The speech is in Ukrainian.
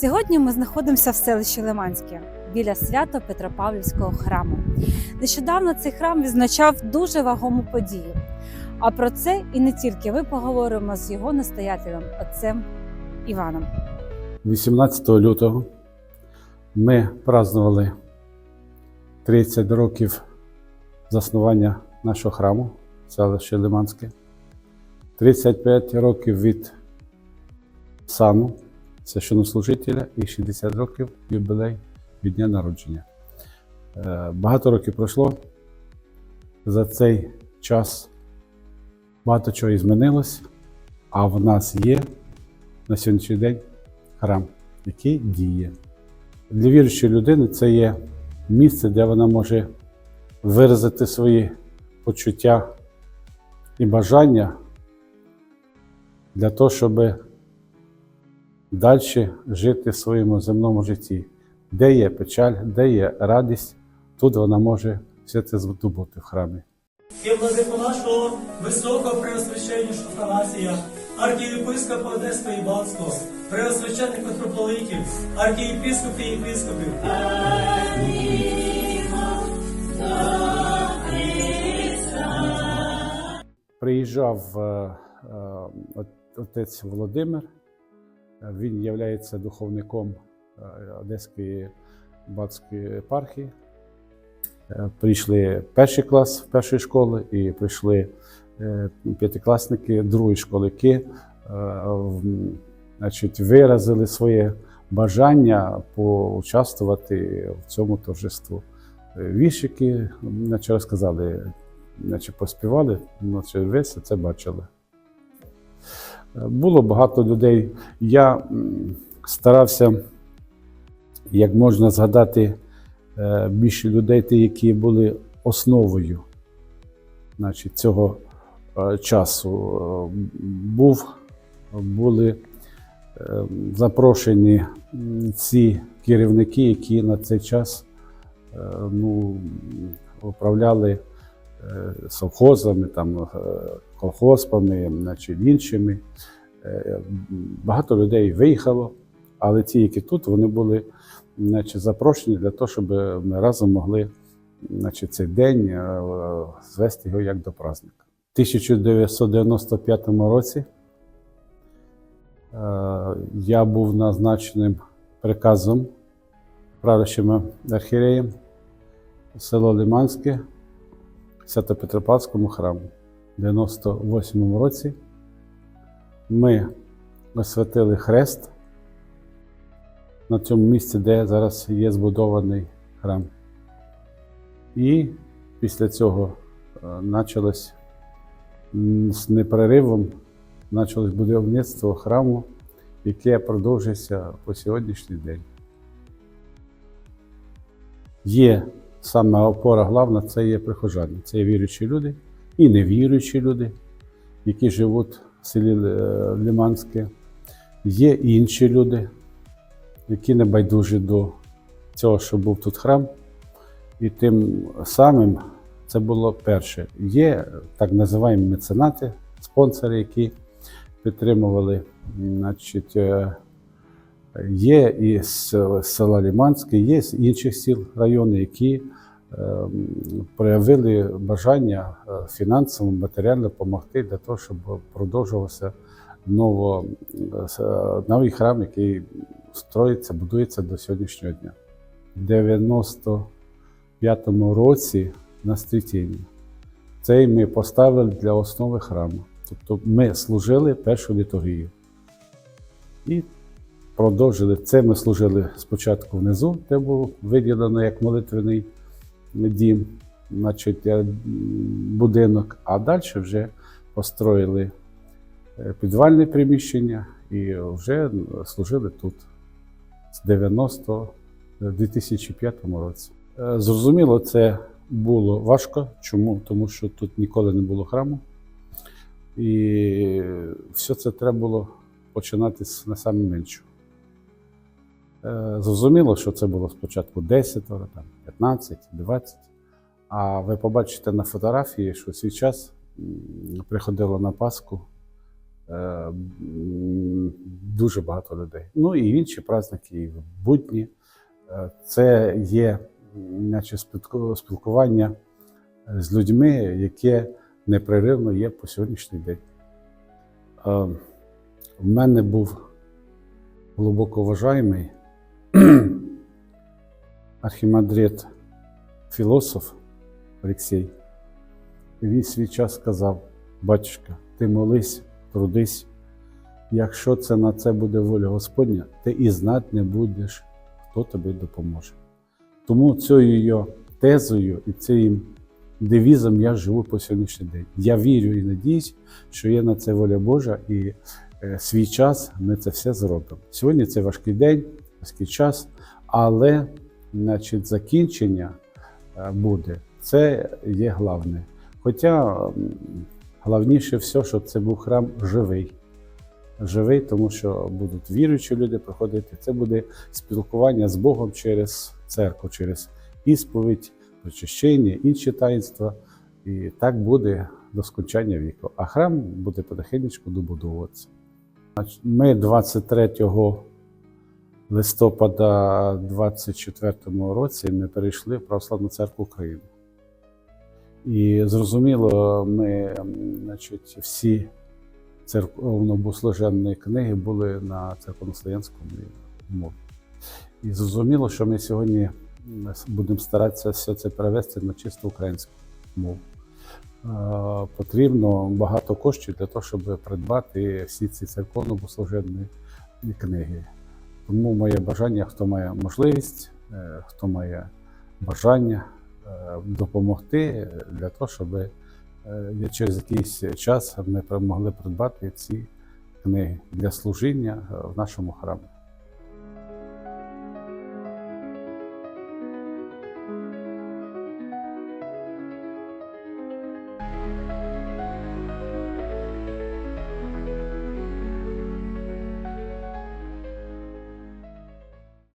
Сьогодні ми знаходимося в селищі Лиманське біля свято Петропавлівського храму. Нещодавно цей храм відзначав дуже вагому подію. А про це і не тільки ми поговоримо з його настоятелем, отцем Іваном. 18 лютого ми празднували 30 років заснування нашого храму селище Лиманське, 35 років від сану священнослужителя і 60 років юбілей від дня народження. Е, Багато років пройшло. За цей час багато чого і змінилось, а в нас є на сьогоднішній день храм, який діє. Для віруючої людини це є місце, де вона може виразити свої почуття і бажання для того, щоб далі жити в своєму земному житті. Де є печаль, де є радість, тут вона може все це здобути в храмі. і владику нашого високого преосвященнішого Танасія, архієпископа Одеського і Балтського, преосвящених митрополитів, архієпископів і єпископів, Приїжджав е, е, от- отець Володимир, він є духовником е, Одеської Батської епархії. Е, Прийшли перший клас першої школи і прийшли е, п'ятикласники другої школи, які значить, виразили своє бажання поучаствувати в цьому торжеству. Віршики, наче розказали, наче поспівали, наче все це бачили. Було багато людей. Я старався як можна згадати е, більше людей, ті, які були основою значить, цього е, часу. Е, Був, були запрошені ці керівники, які на цей час ну, управляли совхозами, там, значить, іншими. Е, Багато людей виїхало, але ті, які тут, вони були значить, запрошені для того, щоб ми разом могли значить, цей день е, звести його як до праздника. У 1995 році е, я був назначеним приказом правящим архієреєм село Лиманське Свято-Петропавському храму. У 98 році ми освятили хрест на цьому місці, де зараз є збудований храм. І після цього е, почалось з непереривом почалось будівництво храму, яке продовжується по сьогоднішній день. Є саме опора головна це є прихожани, це є віруючі люди і невіруючі люди, які живуть в селі Л- Лиманське. Є інші люди, які не байдужі до цього, що був тут храм. І тим самим це було перше. Є так називаємо меценати, спонсори, які підтримували. Значить, е, є і з села Ліманське, є з інших сіл району, які е, проявили бажання е, фінансово, матеріально допомогти для того, щоб продовжувався ново, е, е, новий храм, який строїться, будується до сьогоднішнього дня. В 95-му році на стрітіння. Цей ми поставили для основи храму. Тобто ми служили першу літургію. І продовжили. Це ми служили спочатку внизу, де було виділено як молитвений дім, значить, е, будинок, а далі вже построїли е, підвальне приміщення і вже служили тут з 90 2005 році. Е, Зрозуміло, це було важко. Чому? Тому що тут ніколи не було храму. І все це треба було починати з на саме меншого. Е, Зрозуміло, що це було спочатку 10, там, 15, 20. А ви побачите на фотографії, що свій час приходило на Пасху е, дуже багато людей. Ну і інші праздники, і в будні. Е, Це є наче спілкування е, з людьми, яке непреривно є по сьогоднішній день. Е, В мене був глибоко вважаємий архімандрит філософ Олексій. Він свій час сказав: Батюшка, ти молись, трудись. Якщо це на це буде воля Господня, ти і знати не будеш, хто тобі допоможе. Тому цією тезою і цим девізом я живу по сьогоднішній день. Я вірю і надіюсь, що є на це воля Божа, і е, свій час ми це все зробимо. Сьогодні це важкий день, час, але значить, закінчення е, буде. Це є головне. Хоча головніше все, щоб це був храм живий. Живий, тому що будуть віруючі люди приходити. Це буде спілкування з Богом через церкву, через ісповідь, причащення, інші таїнства. І так буде до скончання віку. А храм буде потихеньку добудовуватися. Ми 23 листопада 24 році ми перейшли в Православну церкву України. І зрозуміло, ми, значить, всі церковно-богослужебні книги були на церковнослов'янському мові. І зрозуміло, що ми сьогодні будемо старатися все це перевести на чисто українську мову. Потрібно багато коштів для того, щоб придбати всі ці церковно-богослужебні книги. Тому моє бажання, хто має можливість, е, хто має бажання е, допомогти для того, щоб е, через якийсь час ми могли придбати ці книги для служіння в нашому храмі.